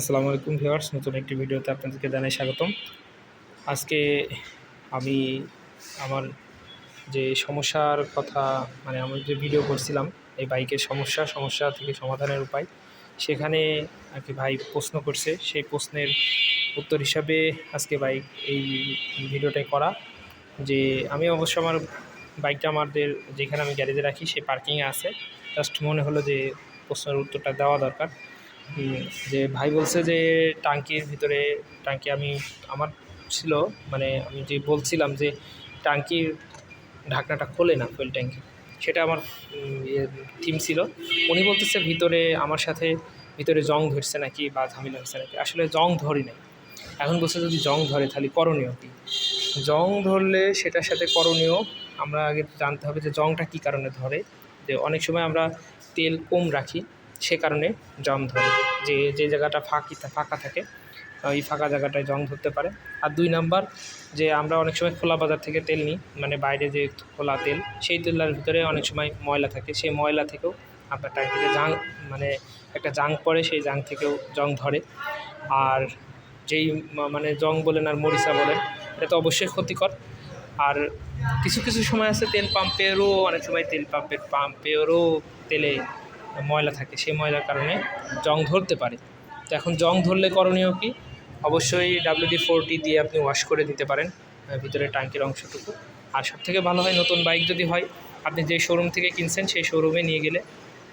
আসসালামু আলাইকুম ভিউয়ার্স, নতুন একটি ভিডিওতে আপনাদেরকে জানাই স্বাগতম। আজকে আমি আমার যে সমস্যার কথা মানে আমি যে ভিডিও করছিলাম, এই বাইকের সমস্যা সমস্যা থেকে সমাধানের উপায়, সেখানে আর কি ভাই প্রশ্ন করছে। সেই প্রশ্নের উত্তর হিসাবে আজকে বাইক, এই ভিডিওটাই করা যে, আমি অবশ্য আমার বাইকটা আমাদের যেখানে আমি গ্যারেজে রাখি সেই পার্কিংয়ে আছে। জাস্ট মনে হলো যে প্রশ্নের উত্তরটা দেওয়া দরকার। যে ভাই বলছে যে টাঙ্কির ভিতরে, টাঙ্কি আমি, আমার ছিল মানে আমি যে বলছিলাম যে টাঙ্কির ঢাকনাটা খোলে না ফুয়েল ট্যাঙ্কি সেটা আমার থিম ছিল। উনি বলতেছে ভিতরে, আমার সাথে ভিতরে জং ধরছে নাকি বা ঝামেলা হচ্ছে নাকি? আসলে জং ধরি নাই। এখন বলছে যদি জং ধরে তাহলে করণীয় কী? জং ধরলে সেটার সাথে করণীয়, আমরা আগে জানতে হবে যে জংটা কী কারণে ধরে। যে অনেক সময় আমরা তেল কম রাখি সে কারণে জং ধরে। যে যে জায়গাটা ফাঁকি ফাঁকা থাকে ওই ফাঁকা জায়গাটায় জং ধরতে পারে। আর দুই নাম্বার, যে আমরা অনেক সময় খোলা বাজার থেকে তেল নিই মানে বাইরে যে খোলা তেল, সেই তেলের ভিতরে অনেক সময় ময়লা থাকে। সেই ময়লা থেকেও আপনার ট্যাঙ্কিতে জাং মানে একটা জাং পড়ে, সেই জাং থেকেও জং ধরে। আর যেই মানে জং বলেন আর মরিচা বলেন, এটা তো অবশ্যই ক্ষতিকর। আর কিছু কিছু সময় আছে তেল পাম্পেরও অনেক সময় তেল পাম্পের পাম্পেরও তেলে ময়লা থাকে, সেই ময়লার কারণে জং ধরতে পারে। তো এখন জং ধরলে করণীয় কি? অবশ্যই ডাব্লিউডি ফোরটি দিয়ে আপনি ওয়াশ করে দিতে পারেন ভিতরে ট্যাঙ্কের অংশটুকু। আর সব থেকে ভালো হয় নতুন বাইক যদি হয়, আপনি যে শোরুম থেকে কিনছেন সেই শোরুমে নিয়ে গেলে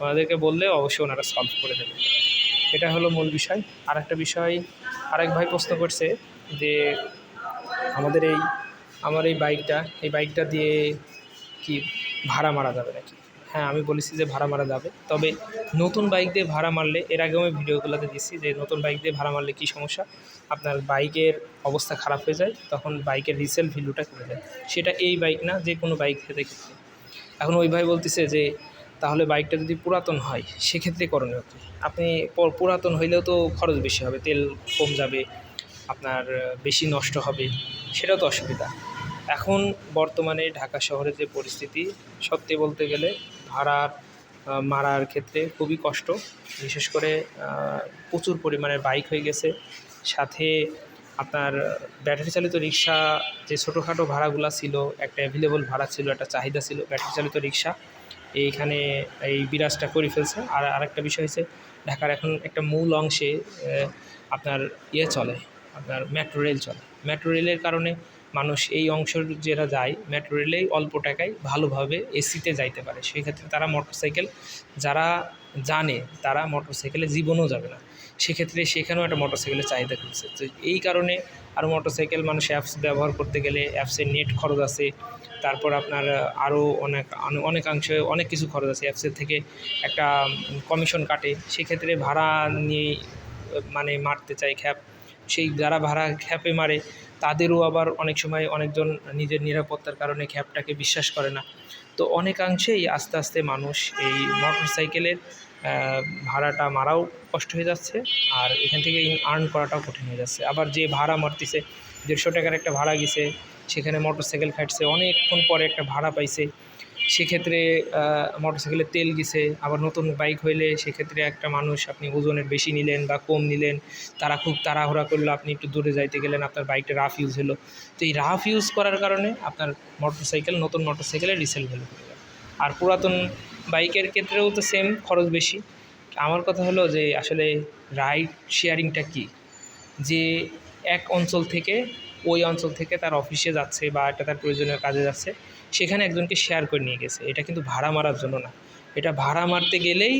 ওনাদেরকে বললে অবশ্যই ওনারা সলভ করে দেবে। এটা হলো মূল বিষয়। আর একটা বিষয়, আরেক ভাই প্রশ্ন করছে যে আমাদের এই, আমার এই বাইকটা এই বাইকটা দিয়ে কি ভাড়া মারা যাবে নাকি? হ্যাঁ আমি বলেছি যে ভাড়া মারা যাবে। তবে নতুন বাইক দিয়ে ভাড়া মারলে, এর আগেও আমি ভিডিওগুলোতে দিচ্ছি যে নতুন বাইক দিয়ে ভাড়া মারলে কী সমস্যা? আপনার বাইকের অবস্থা খারাপ হয়ে যায়, তখন বাইকের রিসেল ভ্যালুটা কমে যায়। সেটা এই বাইক না, যে কোনো বাইক ক্ষেত্রে ক্ষেত্রে এখন ওই ভাই বলতেছে যে, তাহলে বাইকটা যদি পুরাতন হয়, সেক্ষেত্রে করণীয় কী? আপনি পুরাতন হইলেও তো খরচ বেশি হবে, তেল কম যাবে, আপনার, বেশি নষ্ট হবে, সেটাও তো অসুবিধা। এখন বর্তমানে ঢাকা শহরের যে পরিস্থিতি, সত্যি বলতে গেলে ভাড়ার মারার ক্ষেত্রে খুবই কষ্ট। বিশেষ করে প্রচুর পরিমাণে বাইক হয়ে গেছে। সাথে আপনার ব্যাটারি চালিত রিক্সা, যে ছোটোখাটো ভাড়াগুলো ছিল, একটা অ্যাভেলেবল ভাড়া ছিল, একটা চাহিদা ছিল ব্যাটারি চালিত রিক্সা, এইখানে এই বিরাজটা করে ফেলছে। আর আরেকটা বিষয় হচ্ছে, ঢাকার এখন একটা মূল অংশে আপনার ইয়ে চলে, আপনার মেট্রো রেল চলে। মেট্রো রেলের কারণে মানুষ এই অংশ যারা যায় মেট্রো রেলেই অল্প টাকায় ভালোভাবে এসিতে যাইতে পারে। সেই ক্ষেত্রে তারা মোটরসাইকেল যারা জানে তারা মোটরসাইকেলে জীবনও যাবে না। সেক্ষেত্রে সেখানেও একটা মোটরসাইকেলের চাহিদা করেছে তো এই কারণে আর মোটরসাইকেল মানুষ অ্যাপস ব্যবহার করতে গেলে অ্যাপসের নেট খরচ আছে। তারপর আপনার আরও অনেক, অনেকাংশে অনেক কিছু খরচ আছে। অ্যাপসের থেকে একটা কমিশন কাটে। সেক্ষেত্রে ভাড়া নিয়ে মানে মারতে চাই খ্যাপ। সেই যারা ভাড়া খ্যাপে মারে, তাদেরও আবার অনেক সময় অনেকজন নিজের নিরাপত্তার কারণে খ্যাপটাকে বিশ্বাস করে না। তো অনেকাংশেই আস্তে আস্তে মানুষ এই মোটর সাইকেলের ভাড়াটা মারাও কষ্ট হয়ে যাচ্ছে আর এখান থেকে আর্ন করাটাও কঠিন হয়ে যাচ্ছে। আবার যে ভাড়া মারতেছে, দেড়শো টাকার একটা ভাড়া গেছে, সেখানে মোটর সাইকেল খাটছে, অনেকক্ষণ পরে একটা ভাড়া পাইছে সেক্ষেত্রে মোটর সাইকেলের তেল গেছে, আবার নতুন বাইক হইলে সেক্ষেত্রে একটা মানুষ আপনি ওজনের বেশি নিলেন বা কম নিলেন, তারা খুব তাড়াহুড়া করল, আপনি একটু দূরে যাইতে গেলেন, আপনার বাইকটা রাফ ইউজ হলো। তো এই রাফ ইউজ করার কারণে আপনার মোটর সাইকেল নতুন মোটর সাইকেলের রিসেল ভ্যালু করে যাবে আর পুরাতন বাইকের ক্ষেত্রেও তো সেম খরচ বেশি। আমার কথা হলো যে, আসলে রাইড শেয়ারিংটা কী? যে, এক অঞ্চল থেকে ওই অঞ্চল থেকে তার অফিসে যাচ্ছে বা একটা তার প্রয়োজনীয় কাজে যাচ্ছে, সেখানে একজনকে শেয়ার করে নিয়ে গেছে। এটা কিন্তু ভাড়া মারার জন্য না। এটা ভাড়া মারতে গেলেই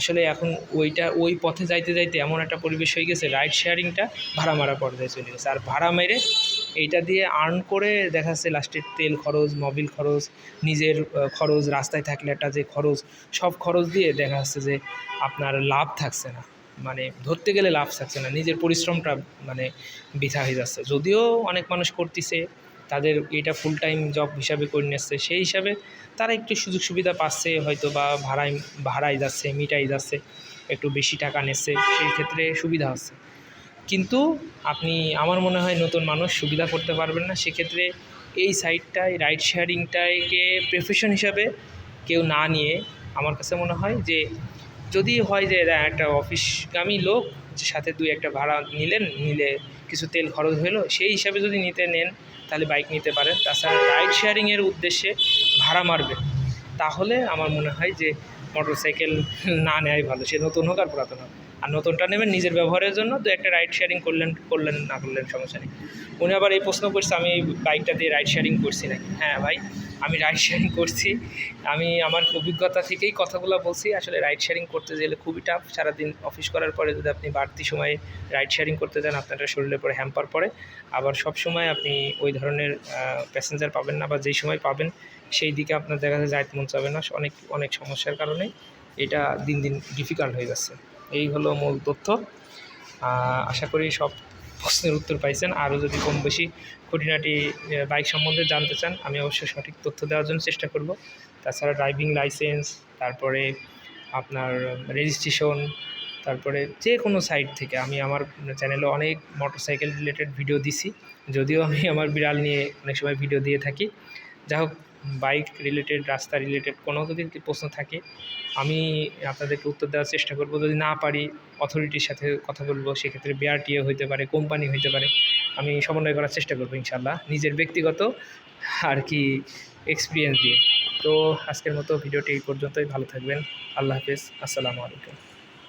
আসলে এখন ওইটা, ওই পথে যাইতে যাইতে এমন একটা পরিবেশ হয়ে গেছে রাইড শেয়ারিংটা ভাড়া মারা পর্যায়ে চলে গেছে। আর ভাড়া মেরে এইটা দিয়ে আর্ন করে দেখা যাচ্ছে লাস্টের তেল খরচ মোবিল খরচ, নিজের খরচ, রাস্তায় থাকলে একটা যে খরচ, সব খরচ দিয়ে দেখা যাচ্ছে যে আপনার লাভ থাকছে না। মানে ধরতে গেলে লাভ থাকছে না, নিজের পরিশ্রমটা মানে বৃথা হয়ে যাচ্ছে। যদিও অনেক মানুষ করতেছে, তাদের এটা ফুল টাইম জব হিসাবে করে নিচ্ছে, সেই হিসাবে তারা একটু সুযোগ সুবিধা পাচ্ছে, হয়তো বা ভাড়ায় ভাড়ায় যাচ্ছে মিটাই যাচ্ছে, একটু বেশি টাকা নিচ্ছে, সেই ক্ষেত্রে সুবিধা হচ্ছে। কিন্তু আপনি, আমার মনে হয় নতুন মানুষ সুবিধা করতে পারবেন না, সেক্ষেত্রে এই সাইটটায় রাইড শেয়ারিংটাকে প্রফেশন হিসাবে কেউ না নিয়ে, আমার কাছে মনে হয় যে যদি হয় যে একটা অফিসগামী লোক যে, সাথে দুই একটা ভাড়া নিলেন, নিলে কিছু তেল খরচ হলো সেই হিসাবে যদি নিতে নেন, তাহলে বাইক নিতে পারেন। তাছাড়া রাইড শেয়ারিংয়ের উদ্দেশ্যে ভাড়া মারবেন। তাহলে আমার মনে হয় যে মোটর সাইকেল না নেওয়াই ভালো। সে নতুন হোক আর পুরাতন হোক। আর নতুনটা নেবেন নিজের ব্যবহারের জন্য। তো একটা রাইড শেয়ারিং করলেন করলেন, না করলেন সমস্যা নেই। উনি আবার এই প্রশ্ন করছে, আমি বাইকটা দিয়ে রাইড শেয়ারিং করছি নাকি? হ্যাঁ ভাই। আমি রাইড শেয়ারিং করছি। আমি আমার অভিজ্ঞতা থেকেই কথাগুলো বলছি। আসলে রাইড শেয়ারিং করতে গেলে খুবই টাফ সারাদিন অফিস করার পরে যদি আপনি বাড়তি সময়ে রাইড শেয়ারিং করতে যান আপনার শরীরের পরে হ্যাম্পার পড়ে। আবার সব সময় আপনি ওই ধরনের প্যাসেঞ্জার পাবেন না বা যেই সময় পাবেন, সেই দিকে আপনার দেখা যায় যাইতে মন চাবে না। অনেক অনেক সমস্যার কারণে এটা দিন দিন ডিফিকাল্ট হয়ে যাচ্ছে। এই হলো মূল তথ্য। আশা করি সব প্রশ্নের উত্তর পাইছেন। আরও যদি কম বেশি খুঁটিনাটি বাইক সম্বন্ধে জানতে চান, আমি অবশ্যই সঠিক তথ্য দেওয়ার জন্য চেষ্টা করব। তাছাড়া ড্রাইভিং লাইসেন্স, তারপরে আপনার রেজিস্ট্রেশন, তারপরে যে কোনো সাইট থেকে আমি আমার চ্যানেলে অনেক মোটরসাইকেল রিলেটেড ভিডিও দিছি। যদিও আমি আমার বিড়াল নিয়ে অনেক সময় ভিডিও দিয়ে থাকি। যাই হোক বাইক রিলেটেড রাস্তা রিলেটেড কোনো যদি প্রশ্ন থাকে, আমি আপনাদেরকে উত্তর দেওয়ার চেষ্টা করব। যদি না পারি অথরিটির সাথে কথা বলব, সেক্ষেত্রে বিআরটিএ হইতে পারে কোম্পানি হইতে পারে, আমি সমন্বয় করার চেষ্টা করব ইনশাল্লাহ নিজের ব্যক্তিগত আর কি এক্সপিরিয়েন্স দিয়ে। তো আজকের মতো ভিডিওটি এই পর্যন্তই, ভালো থাকবেন, আল্লাহ হাফেজ, আসসালামু আলাইকুম।